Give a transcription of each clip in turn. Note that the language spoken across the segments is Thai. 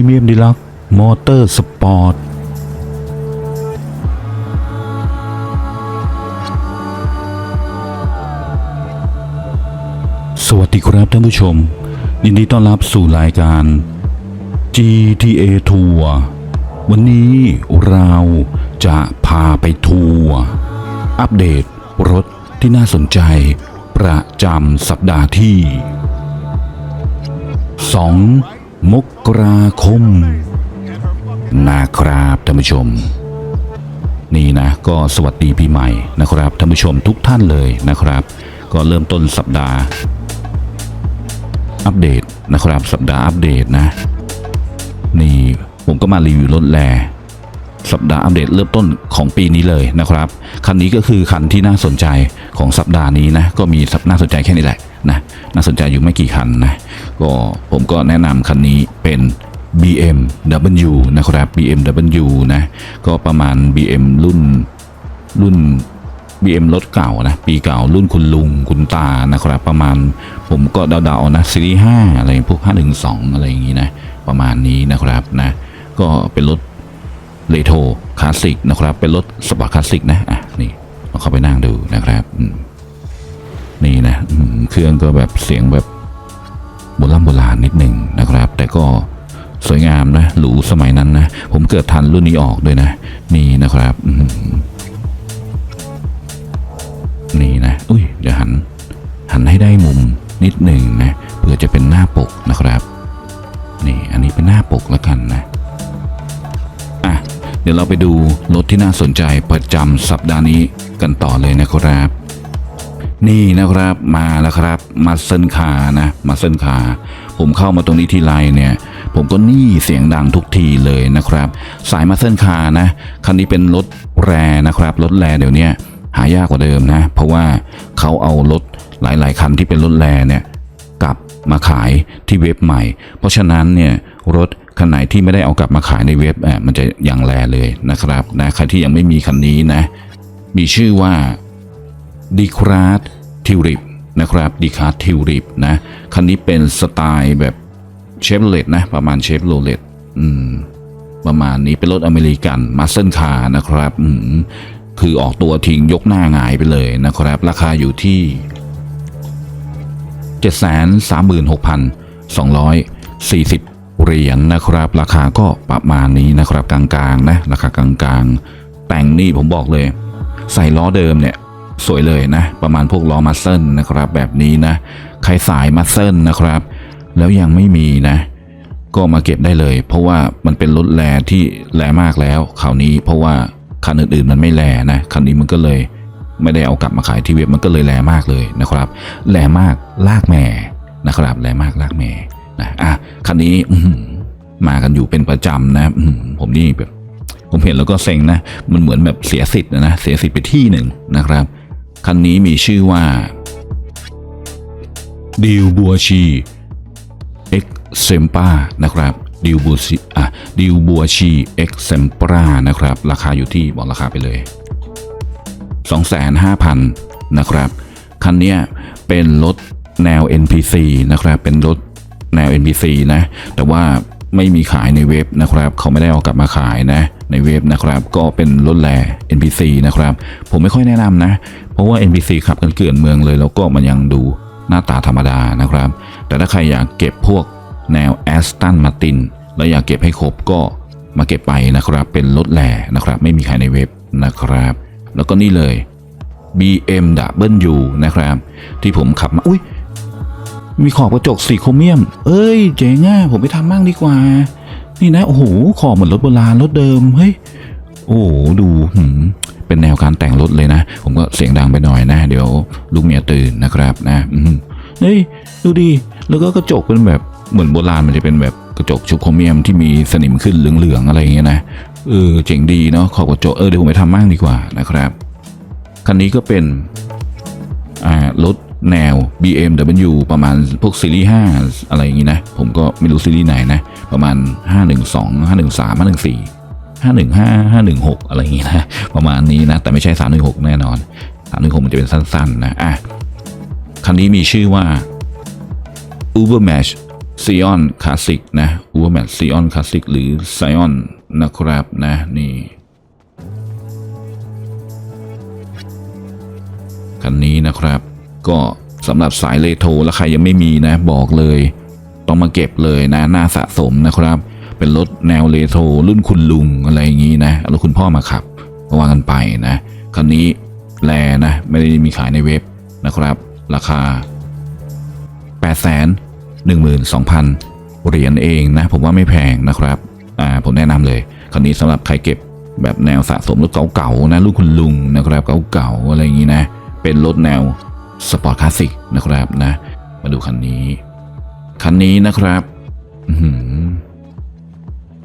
รีเมียมดีลักมอเตอร์สปอร์ตสวัสดีครับท่านผู้ชม ยินดีต้อนรับสู่รายการ GTA Tour วันนี้เราจะพาไปทัวร์อัปเดตรถที่น่าสนใจ ประจำสัปดาห์ที่ 2 มกราคมนะครับท่านผู้ชม นี่นะก็สวัสดีปีใหม่นะครับท่านผู้ชมทุกท่านเลยนะครับ ก็เริ่มต้นสัปดาห์ อัปเดตนะครับสัปดาห์อัปเดตนะ นี่ผมก็มารีวิวรถแลสัปดาห์อัปเดตเริ่มต้นของปีนี้เลยนะครับ คันนี้ก็คือคันที่น่าสนใจของสัปดาห์นี้นะก็มีสัปน่าสนใจแค่นี้แหละ นะน่าสนใจอยู่ไม่กี่คันนะก็ผมก็แนะนำคันนี้เป็น BMW นะครับ BMW นะก็ประมาณ BM รุ่นรุ่น BM รถเก่านะปีเก่ารุ่นคุณลุงคุณตานะครับประมาณผมก็เดาๆนะซีรีส์5อะไรพวก512 อะไรอย่างนี้นะประมาณนี้นะครับนะก็เป็นรถเรโทรคลาสสิกนะครับเป็นรถสปอร์ตคลาสสิกนะอะนี่ลองเข้าไปนั่งดูนะครับอืม นี่นะเครื่องก็แบบเสียงแบบโบราณโบราณนิดหนึ่งนะครับ แต่ก็สวยงามนะหรูสมัยนั้นนะ ผมเกิดทันรุ่นนี้ออกด้วยนะ นี่นะครับนี่นะอุ้ยเดี๋ยวหัน หันให้ได้มุมนิดหนึ่งนะเพื่อจะเป็นหน้าปกนะครับ นี่อันนี้เป็นหน้าปกแล้วกันนะอะเดี๋ยวเราไปดูรถที่น่าสนใจประจำสัปดาห์นี้กันต่อเลยนะครับ นี่นะครับมาแล้วครับมาเซนคานะมาเซนคาผมเข้ามาตรงนี้ทีไรเนี่ยผมก็นี่เสียงดังทุกทีเลยนะครับ สายมาเซนคานะคันนี้เป็นรถแรนะครับรถแรเดี๋ยวนี้หายากกว่าเดิมนะ เพราะว่าเขาเอารถหลาย ๆ คันที่เป็นรถแรเนี่ยกลับมาขายที่เว็บใหม่ เพราะฉะนั้นเนี่ยรถคันไหนที่ไม่ได้เอากลับมาขายในเว็บอะมันจะยังแลเลยนะครับนะใครที่ยังไม่มีคันนี้นะมีชื่อว่า ดีคราดทิวริปนะครับดีคราดทิวริปนะ คันนี้เป็นสไตล์แบบเชฟโรเลตนะ ประมาณเชฟโรเลตอืมประมาณนี้เป็นรถอเมริกันมาสเซนคาร์นะครับอืมคือออกตัวทิ้งยกหน้าหงายไปเลยนะครับ ราคาอยู่ที่ 736,240เหรียญนะครับ ราคาก็ประมาณนี้นะครับกลางๆนะราคา กลางๆ แต่งนี่ผมบอกเลย ใส่ล้อเดิมเนี่ย สวยเลยนะ ประมาณพวกล้อมัสเซิลนะครับ แบบนี้นะ ใครสายมัสเซิลนะครับ แล้วยังไม่มีนะ ก็มาเก็บได้เลย เพราะว่ามันเป็นรถแลที่แลมากแล้วคราวนี้เพราะว่าคันอื่นๆมันไม่แลนะคันนี้มันก็เลยไม่ได้เอากลับมาขายที่เว็บมันก็เลยแลมากเลยนะครับแลมากลากแม่นะครับแลมากลากแม่นะอะคันนี้มากันอยู่เป็นประจำนะผมนี่แบบผมเห็นแล้วก็เซ็งนะ มันเหมือนแบบเสียสิทธิ์นะนะ เสียสิทธิ์ไปที่หนึ่งนะครับ คันนี้มีชื่อว่าดิวบัวชีเอ็กเซมปานะครับดิวบัวชีอะดิวบัวชีเอ็กเซมปานะครับ ราคาอยู่ที่บอกราคาไปเลย 25,000 นะครับ คันนี้เป็นรถแนว NPC นะครับ เป็นรถแนว NPC นะ แต่ว่า ไม่มีขายในเว็บนะครับเขาไม่ได้เอากลับมาขายนะในเว็บนะครับก็เป็นรถแล NPC นะครับผมไม่ค่อยแนะนำนะ เพราะว่า NPC ขับกันเกลื่อนเมืองเลย แล้วก็มันยังดูหน้าตาธรรมดานะครับ แต่ถ้าใครอยากเก็บพวกแนว Aston Martin แล้วอยากเก็บให้ครบก็มาเก็บไปนะครับ เป็นรถแลนะครับ ไม่มีขายในเว็บนะครับ แล้วก็นี่เลย BMW นะครับ ที่ผมขับมา อุ้ย มีขอบกระจกสีโครเมียม เอ้ยเจ๋งอะผมไปทำบ้างดีกว่า นี่นะโอ้โหขอบเหมือนรถโบราณรถเดิมเฮ้ยโอ้โหดูหืมเป็นแนวการแต่งรถเลยนะ ผมก็เสียงดังไปหน่อยนะ เดี๋ยวลูกเมียตื่นนะครับนะเฮ้ยดูดิแล้วก็กระจกเป็นแบบเหมือนโบราณมันจะเป็นแบบกระจกชุบโครเมียมที่มีสนิมขึ้นเหลืองๆอะไรอย่างเงี้ยนะเออเจ๋งดีเนาะขอบกระจกเออเดี๋ยวผมไปทำบ้างดีกว่านะครับคันนี้ก็เป็นอ่ารถ แนว BMW ประมาณพวกซีรีส์5อะไรอย่างนี้นะ ผมก็ไม่รู้ซีรีส์ไหนนะ ประมาณ 512 513 514 515 516 อะไรอย่างนี้นะ ประมาณนี้นะ แต่ไม่ใช่ 316 แน่นอน 316 มันจะเป็นสั้นๆนะอะคันนี้มีชื่อว่า Ubermatch ซีออนคลาสสิกนะอูเวอร์แมทซีออนคลาสสิกหรือไซออนนะครับนะนี่คันนี้นะครับ ก็สำหรับสายเลโทรแล้วใครยังไม่มีนะบอกเลย ต้องมาเก็บเลยนะน่าสะสมนะครับ เป็นรถแนวเลโทรรุ่นคุณลุงอะไรอย่างนี้นะแล้วคุณพ่อมาขับว่ากันไปนะคันนี้แลนะไม่ได้มีขายในเว็บนะครับ ราคา 8 1 2 0 0 0เหรียญเองนะ ผมว่าไม่แพงนะครับอ่าผมแนะนำเลยคันนี้สำหรับใครเก็บแบบแนวสะสมรถเก่าๆนะรุ่นคุณลุงนะครับเก่าๆอะไรอย่างนี้นะ เป็นรถแนว สปอร์ตคลาสสิกนะครับนะ มาดูคันนี้ คันนี้นะครับ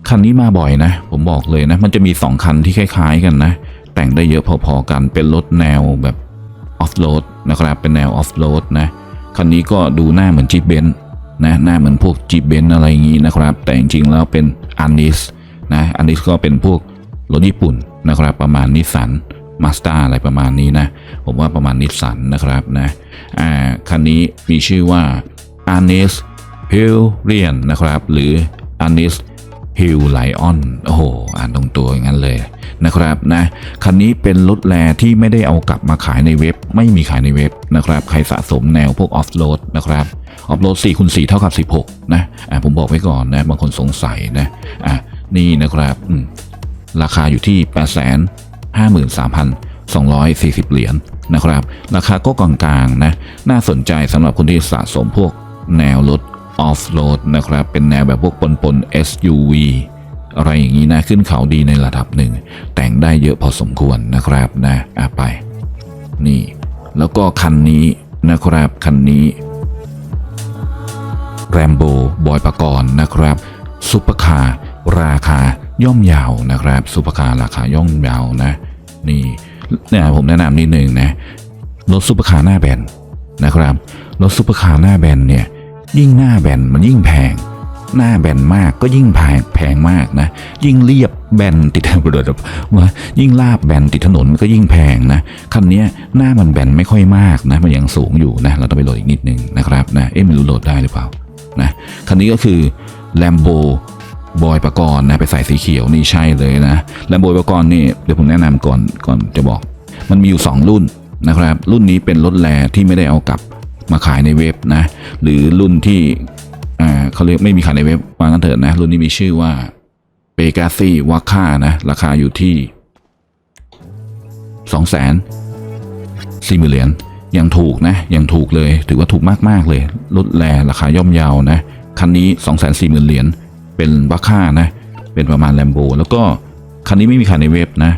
คันนี้มาบ่อยนะ ผมบอกเลยนะ มันจะมีสองคันที่คล้าย ๆ กันนะ แต่งได้เยอะพอๆกันเป็นรถแนวแบบออฟโรดนะครับ เป็นแนวออฟโรดนะ คันนี้ก็ดูหน้าเหมือนจีบเบนนะหน้าเหมือนพวกจีบเบนอะไรอย่างนี้นะครับ แต่จริงๆแล้วเป็นอันนิสนะอันนิสก็เป็นพวกรถญี่ปุ่นนะครับ ประมาณนิสสัน มาส t าอะไรประมาณนี้นะ ผมว่าประมาณนิสสันนะครับนะอ่าคันนี้มีชื่อว่า a n i s h i l l i a n นะครับ หรือ a n i s h i l Lion โอ้โห อ่านตรงตัวอย่างนั้นเลยนะครับนะคันนี้เป็นรถแลที่ไม่ได้เอากลับมาขายในเว็บ ไม่มีขายในเว็บนะครับ ใครสะสมแนวพวกออฟโรดนะครับออฟโรด4คูณ4เท่ากับ 16 นะอ่าผมบอกไว้ก่อนนะ บางคนสงสัยนะอะนี่นะครับราคาอยู่ที่8 5 3 240 เหรียญนะครับ ราคาก็กลางๆนะ น่าสนใจสำหรับคนที่สะสมพวกแนวรถออฟโรดนะครับ เป็นแนวแบบพวกปนปนๆ SUV อะไรอย่างนี้นะ ขึ้นเขาดีในระดับหนึ่ง แต่งได้เยอะพอสมควรนะครับนะอะไป นี่ แล้วก็คันนี้นะครับคันนี้แรมโบบอยปกรณ์นะครับซุปเปอร์คาร์ราคา ย่อมยาวนะครับซุปเปอร์คาร์ราคาย่อมยาวนะนี่เนี่ยผมแนะนำนิดนึงนะรถซุปเปอร์คาร์หน้าแบนนะครับรถซุปเปอร์คาร์หน้าแบนเนี่ยยิ่งหน้าแบนมันยิ่งแพง หน้าแบนมากก็ยิ่งแพงแพงมากนะยิ่งเรียบแบนติดถนนว่ายิ่งลาบแบนติดถนนมันก็ยิ่งแพงนะคันนี้หน้ามันแบนไม่ค่อยมากนะมันยังสูงอยู่นะเราต้องไปโหลดอีกนิดนึงนะครับนะเอ๊ะไม่รู้โหลดได้หรือเปล่านะคันนี้ก็คือ Lambo บอยประกรณ์นะไปใส่สีเขียวนี่ใช่เลยนะแลมโบประกรณ์นี่เดี๋ยวผมแนะนำก่อนก่อนจะบอก มันมีอยู่ 2 รุ่นนะครับ รุ่นนี้เป็นรถแลที่ไม่ได้เอากลับมาขายในเว็บนะ หรือรุ่นที่อ่าเขาเรียกไม่มีขายในเว็บวางกันเถิดนะ รุ่นนี้มีชื่อว่าเปกาซี่วาค่านะ ราคาอยู่ที่2 0 0 0 0 0สี่หมื่นเหรียญยังถูกนะยังถูกเลย ถือว่าถูกมากๆเลย รถแลราคาย่อมเยาวนะ คันนี้ 2 4 0 0 0 0เหรียญ เป็นบัคค่านะเป็นประมาณแลมโบแล้วก็คันนี้ไม่มีขายในเว็บนะ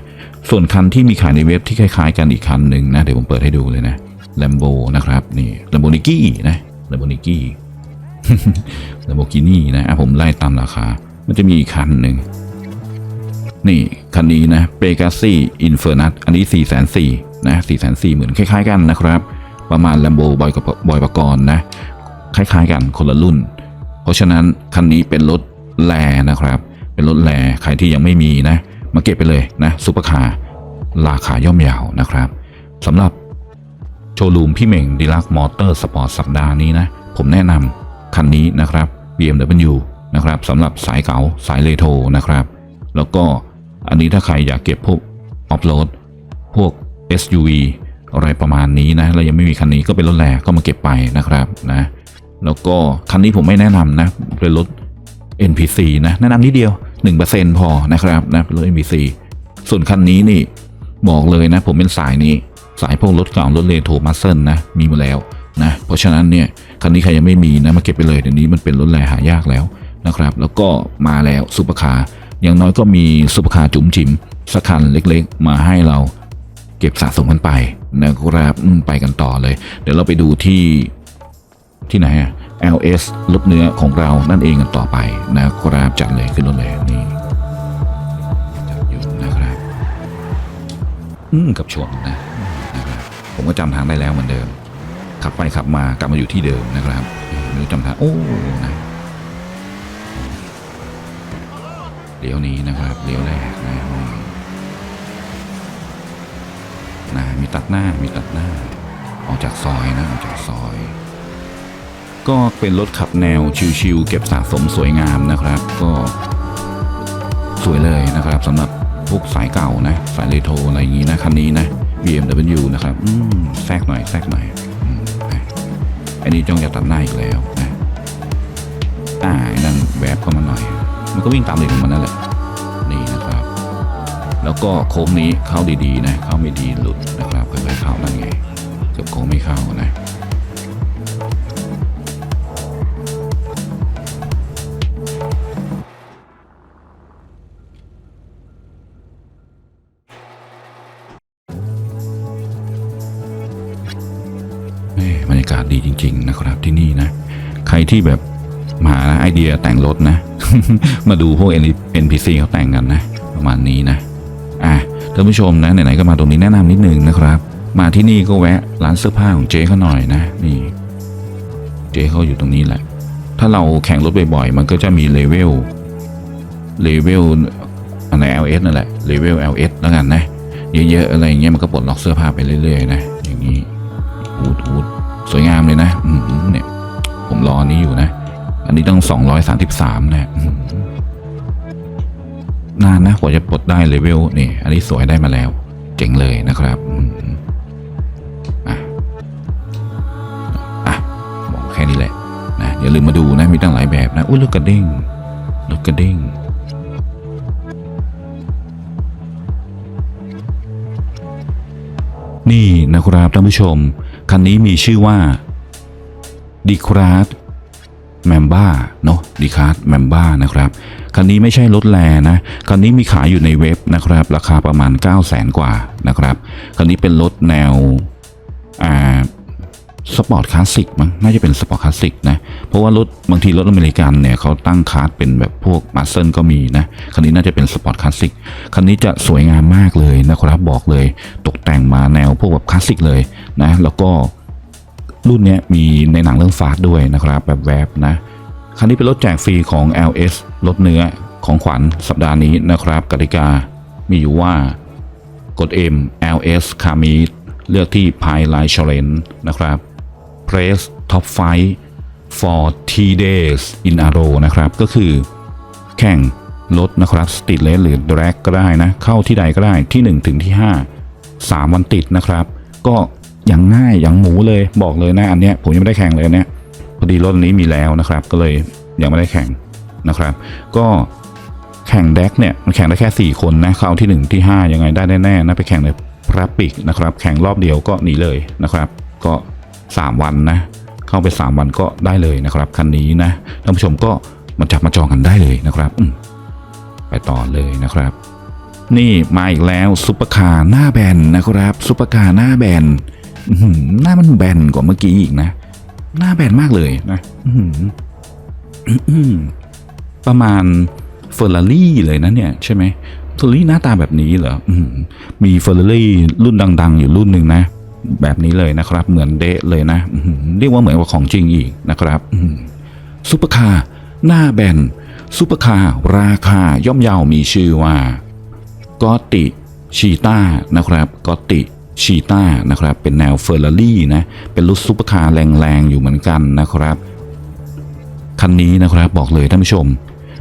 ส่วนคันที่มีขายในเว็บที่คล้ายๆ กันอีกคันหนึ่งนะ เดี๋ยวผมเปิดให้ดูเลยนะแลมโบนะครับนี่แลมโบนิกี้นะแลมโบนิกี้แลมโบกินี่นะผมไล่ตามราคา มันจะมีอีกคันหนึ่งนี่คันนี้นะเปกาซี่อินเฟอร์นัสอันนี้4ี่แสนสี่นะสี่แสนสี่หมือนคล้ายๆกันนะครับ ประมาณ Lambo บอยกับบอยปกรณ์นะ คล้ายๆกันคนละรุ่น เพราะฉะนั้นคันนี้เป็นรถ แลนะครับ เป็นรถแลใครที่ยังไม่มีนะ มาเก็บไปเลยนะซุปเปอร์คาร์ราคาย่อมเยาวนะครับสำหรับโชว์รูมพี่เหม่งดีลักมอเตอร์สปอร์ตสัปดาห์นี้นะ ผมแนะนำคันนี้นะครับ BMW นะครับสำหรับสายเก๋าสายเลโทรนะครับ แล้วก็อันนี้ถ้าใครอยากเก็บพวกออฟโรดพวก SUV อะไรประมาณนี้นะแล้วยังไม่มีคันนี้ก็เป็นรถแรก็มาเก็บไปนะครับนะแล้วก็คันนี้ผมไม่แนะนำนะเป็นรถ NPC นะแนะนำนิดเดียว 1%พอนะครับนะรถ NPC ส่วนคันนี้นี่บอกเลยนะ ผมเป็นสายนี้สายพวกรถเก่ารถเลโทมัสเซิลนะมีมาแล้วนะเพราะฉะนั้นเนี่ยคันนี้ใครยังไม่มีนะมาเก็บไปเลยเดี๋ยวนี้มันเป็นรถแรหายากแล้วนะครับ แล้วก็มาแล้วซุปเปอร์คาร์อย่างน้อยก็มีซุปเปอร์คาร์จุ๋มจิ๋มสักคันเล็กๆ มาให้เราเก็บสะสมกันไปนะครับไปกันต่อเลย เดี๋ยวเราไปดูที่ที่ไหนอะ LS รถเนื้อของเรานั่นเองกันต่อไปนะครับจัดเลยขึ้นรถเลยนี่จัดอยู่นะครับอืมกับชนนะนะครับผมก็จำทางได้แล้วเหมือนเดิม ขับไปขับมากลับมาอยู่ที่เดิมนะครับไม่รู้จำทางโอ้นะเลี้ยวนี้นะครับเลี้ยวแรกนะนะมีตัดหน้ามีตัดหน้า ออกจากซอยนะออกจากซอย ก็เป็นรถขับแนวชิลๆเก็บสะสมสวยงามนะครับ ก็สวยเลยนะครับสำหรับพวกสายเก่านะ สายเรโทรอะไรอย่างนี้นะ คันนี้นะ BMW นะครับแทรกหน่อยแทรกหน่อยอันนี้จ้องจะตัดหน้าอีกแล้วนะอ่าไอ้นั่นแวบเข้ามาหน่อย มันก็วิ่งตามเลนของมันนั่นแหละนี่นะครับ แล้วก็โค้งนี้เข้าดีๆนะ เข้าไม่ดีหลุดนะครับค่อยๆเข้านั่นไงเกือบโค้งไม่เข้านะ บรรยากาศดีจริง ๆ นะครับ ที่นี่นะ ใครที่แบบมาไอเดียแต่งรถนะ มาดูพวก NPC เขาแต่งกันนะ ประมาณนี้นะ อะท่านผู้ชมนะไหนๆก็มาตรงนี้แนะนำนิดนึงนะครับ มาที่นี่ก็แวะร้านเสื้อผ้าของเจ๊เขาหน่อยนะ นี่ เจ๊เขาอยู่ตรงนี้แหละ ถ้าเราแข่งรถบ่อยๆ มันก็จะมีเลเวลเลเวลอันไหน LS นั่นแหละเลเวล LS แล้วกันนะ เยอะๆอะไรอย่างเงี้ยมันก็ปลดล็อกเสื้อผ้าไปเรื่อยๆนะ รออันนี้อยู่นะ อันนี้ต้องสองร้อยสามสิบสามนะนานนะกว่าจะปลดได้เลเวลนี่ อันนี้สวยได้มาแล้ว เจ๋งเลยนะครับอะอะบอกแค่นี้แหละนะอย่าลืมมาดูนะ มีตั้งหลายแบบนะ อุ้ยรถกกระเด้งรถกกระเด้งนี่นะครับท่านผู้ชม คันนี้มีชื่อว่าดีคราส บ้าเนาะดีคราสแมมบ้านะครับคันนี้ไม่ใช่รถแลนะคันนี้มีขายอยู่ในเว็บนะครับ ราคาประมาณ 9 0 0แสนกว่านะครับคันนี้เป็นรถแนวอ่าสปอร์ตคลาสสิกมั้งน่าจะเป็นสปอร์ตคลาสสิกนะ เพราะว่ารถบางทีรถอเมริกันเนี่ยเขาตั้งคาร์ดเป็นแบบพวกมาสเซิลก็มีนะ คันนี้น่าจะเป็นสปอร์ตคลาสสิก คันนี้จะสวยงามมากเลยนะครับบอกเลย ตกแต่งมาแนวพวกแบบคลาสสิกเลยนะ แล้วก็รุ่นนี้มีในหนังเรื่องฟาสด้วยนะครับแบบแวบนะ คันนี้เป็นรถแจกฟรีของ LS รถเนื้อของขวัญสัปดาห์นี้นะครับกติกา มีอยู่ว่ากด M LS คามีเลือกที่ p i l i Challenge นะครับ Press Top Fight for T days in a row นะครับ ก็คือแข่งรถนะครับสติ t เลสหรือ drag ก็ได้นะ เข้าที่ใดก็ได้ที่ 1 ถึงที่ 5 3 วันติดนะครับ ก็อย่างง่ายอย่างหมูเลยบอกเลยนะอันเนี้ยผมยังไม่ได้แข่งเลยนเนี้ย พอดีรถนี้มีแล้วนะครับ ก็เลยยังไม่ได้แข่งนะครับ ก็แข่งแดกเนี่ยมันแข่งได้แค่ 4 คนนะเข้าที่ 1 ที่ 5 ยังไงได้แน่ๆนะไปแข่งในพระปิกนะครับ แข่งรอบเดียวก็หนีเลยนะครับ ก็ 3 วันนะ เข้าไป 3 วันก็ได้เลยนะครับคันนี้นะท่านผู้ชมก็มาจับมาจองกันได้เลยนะครับไปต่อเลยนะครับ นี่มาอีกแล้วซุปเปอร์คาร์หน้าแบนนะครับซุปเปอร์คาร์หน้าแบนหน้ามันแบนกว่าเมื่อกี้อีกนะ หน้าแบนมากเลยนะอื้อหืออื้อหือประมาณเฟอร์รารี่เลยนะเนี่ย ใช่ไหมเฟอร์รารี่หน้าตาแบบนี้เหรออื้อหือมีเฟอร์รารี่รุ่นดัง ๆ อยู่รุ่นหนึ่งนะ แบบนี้เลยนะครับ เหมือนเดะเลยนะอื้อหือเรียกว่าเหมือนกับของจริงอีกนะครับอื้อหือซุปเปอร์คาร์หน้าแบนซุปเปอร์คาร์ราคาย่อมเยาวมีชื่อว่ากอตติชีต้านะครับกอตติ ชีต้านะครับ เป็นแนวเฟอร์รารี่นะ เป็นรถซุปเปอร์คาร์แรงๆ อยู่เหมือนกันนะครับ คันนี้นะครับบอกเลยท่านผู้ชม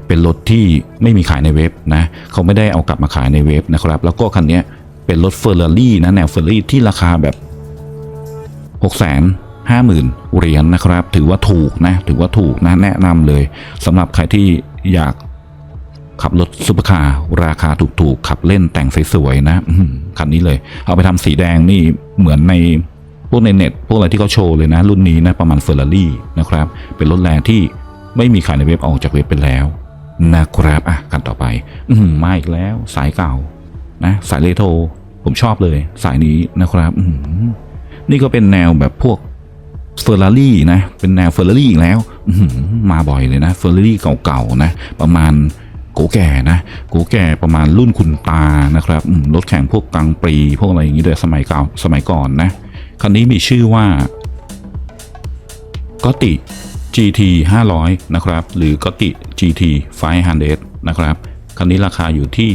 เป็นรถที่ไม่มีขายในเว็บนะ เขาไม่ได้เอากลับมาขายในเว็บนะครับ แล้วก็คันนี้เป็นรถเฟอร์รารี่นะ แนวเฟอร์รารี่ที่ราคาแบบ6 5 0 0 0 0เหรียญนะครับ ถือว่าถูกนะ ถือว่าถูกนะ แนะนำเลยสำหรับใครที่อยาก ขับรถซุปเปอร์คาร์ราคาถูกๆ ขับเล่นแต่งสวยๆนะคันนี้เลย เอาไปทำสีแดงนี่เหมือนในพวกในเน็ตพวกอะไรที่เขาโชว์เลยนะ รุ่นนี้นะประมาณเฟอร์รารี่นะครับ เป็นรถแรงที่ไม่มีขายในเว็บออกจากเว็บไปแล้ว นะครับอะกันต่อไป อืมาอีกแล้ว สายเก่า นะ สายเลโทรผมชอบเลย สายนี้นะครับ อืนี่ก็เป็นแนวแบบพวกเฟอร์รารี่นะ เป็นแนวเฟอร์รารี่อีกแล้ว อืมาบ่อยเลยนะเฟอร์รารี่เก่าๆนะ ประมาณ โกแก่นะโกแก่ประมาณรุ่นคุณตานะครับรถแข่งพวกกลางปรีพวกอะไรอย่างนี้ด้วยสมัยเก่าสมัยก่อนนะคันนี้มีชื่อว่ากติ GT 500 นะครับ หรือกติ GT 500 นะครับ คันนี้ราคาอยู่ที่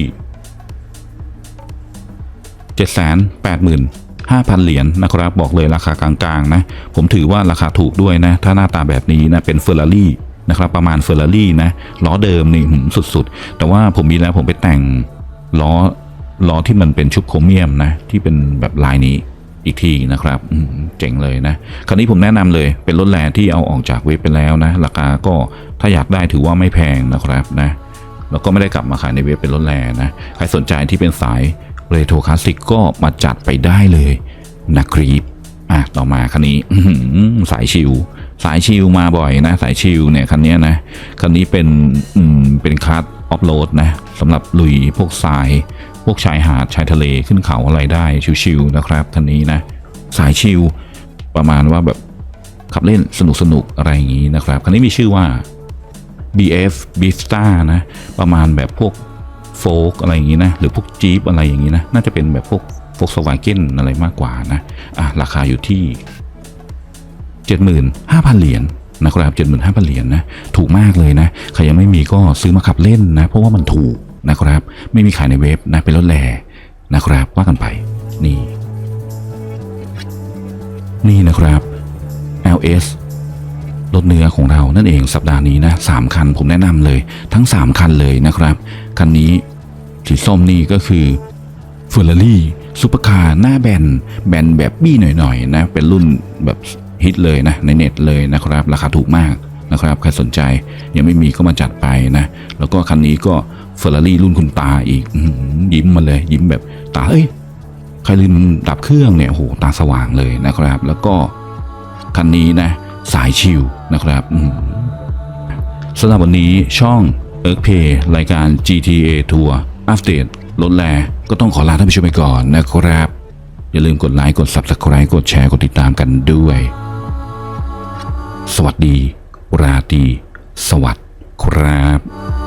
785,000 เหรียญนะครับ บอกเลยราคากลางๆนะ ผมถือว่าราคาถูกด้วยนะ ถ้าหน้าตาแบบนี้นะ เป็นเฟอร์รารี่ นะครับประมาณเฟอร์รารี่นะล้อเดิมนี่หืมสุดๆ แต่ว่าผมมีแล้วผมไปแต่งล้อล้อที่มันเป็นชุบโครเมียมนะที่เป็นแบบลายนี้อีกทีนะครับเจ๋งเลยนะคราวนี้ผมแนะนำเลยเป็นรถแรงที่เอาออกจากเว็บไปแล้วนะราคาก็ถ้าอยากได้ถือว่าไม่แพงนะครับนะแล้วก็ไม่ได้กลับมาขายในเว็บเป็นรถแรงนะใครสนใจที่เป็นสายเรโทรคลาสสิกก็มาจัดไปได้เลยนะครับอะต่อมาคันนี้หือสายชิว สายชิวมาบ่อยนะ สายชิวเนี่ยคันนี้นะคันนี้เป็นอืมเป็นคาร์ดออฟโรดนะสำหรับลุยพวกทราย พวกชายหาดชายทะเลขึ้นเขาอะไรได้ชิวๆนะครับคันนี้นะสายชิวประมาณว่าแบบขับเล่นสนุกๆอะไรอย่างนี้นะครับคันนี้มีชื่อว่า BF b i s t a นะ ประมาณแบบพวกโฟกอะไรอย่างนี้นะ หรือพวกจี๊ปอะไรอย่างนี้นะ น่าจะเป็นแบบพวกโฟกสวาเกนอะไรมากกว่านะ อะ ราคาอยู่ที่ 75,000 เหรียญนะครับ75,000 เหรียญนะถูกมากเลยนะใครยังไม่มีก็ซื้อมาขับเล่นนะ เพราะว่ามันถูกนะครับ ไม่มีขายในเว็บนะเป็นรถแลนะครับว่ากันไปนี่ นี่นะครับ LS รถเนื้อของเรานั่นเองสัปดาห์นี้นะสามคันผมแนะนำเลย ทั้ง 3 คันเลยนะครับ คันนี้สีส้มนี่ก็คือเฟอร์รารี่ซูเปอร์คาร์หน้าแบนแบนแบบบี้หน่อยๆนะเป็นรุ่นแบบ ฮิตเลยนะในเน็ตเลยนะครับ ราคาถูกมากนะครับใครสนใจยังไม่มีก็มาจัดไปนะ แล้วก็คันนี้ก็เฟอร์รารี่รุ่นคุณตาอีกยิ้มมาเลย ยิ้มแบบตาเอ้ยใครลืมดับเครื่องเนี่ยโหตาสว่างเลยนะครับ แล้วก็คันนี้นะ สายชิลนะครับสำหรับวันนี้ช่อง e a r t h p a y รายการ GTA Tour อัปเดตรถแลก็ต้องขอลาท่านผู้ชมไปก่อนนะครับ อย่าลืมกดไลค์กด Subscribe กดแชร์กดติดตามกันด้วย สวัสดี ราตรีสวัสดีครับ